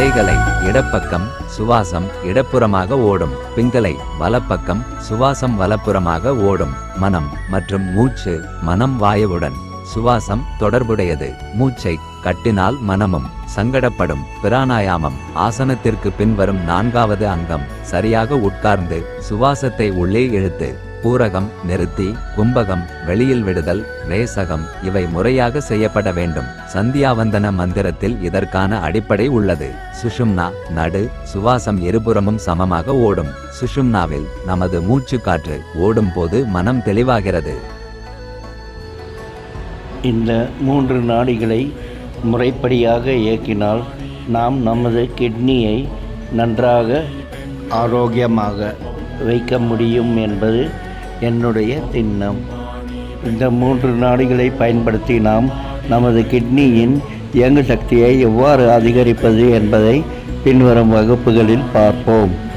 இடைகளை இடப்பக்கம் சுவாசம் இடப்புறமாக ஓடும். பிங்களை வலப்பக்கம் சுவாசம் வலப்புறமாக ஓடும். மனம் மற்றும் மூச்சு மனம் வாயுவுடன். சுவாசம் தொடர்புடையது. மூச்சை கட்டினால் மனமும் சங்கடப்படும். பிராணாயாமம் ஆசனத்திற்கு பின்வரும் நான்காவது அங்கம் சரியாக உட்கார்ந்து சுவாசத்தை உள்ளே இழுத்து பூரகம் நிறுத்தி கும்பகம் வெளியில் விடுதல் ரேசகம் இவை முறையாக செய்யப்பட வேண்டும். சந்தியாவந்தன மந்திரத்தில் இதற்கான அடிப்படை உள்ளது. சுஷும்னா நடு சுவாசம் இருபுறமும் சமமாக ஓடும். சுஷும்னாவில் நமது மூச்சு காற்று ஓடும் போது மனம் தெளிவாகிறது. இந்த மூன்று நாடிகளை முறைப்படியாக இயக்கினால் நாம் நமது கிட்னியை நன்றாக ஆரோக்கியமாக வைக்க முடியும் என்பது என்னுடைய திண்ணம். இந்த மூன்று நாடுகளை பயன்படுத்தி நாம் நமது கிட்னியின் இயங்கு சக்தியை எவ்வாறு அதிகரிப்பது என்பதை பின்வரும் வகுப்புகளில் பார்ப்போம்.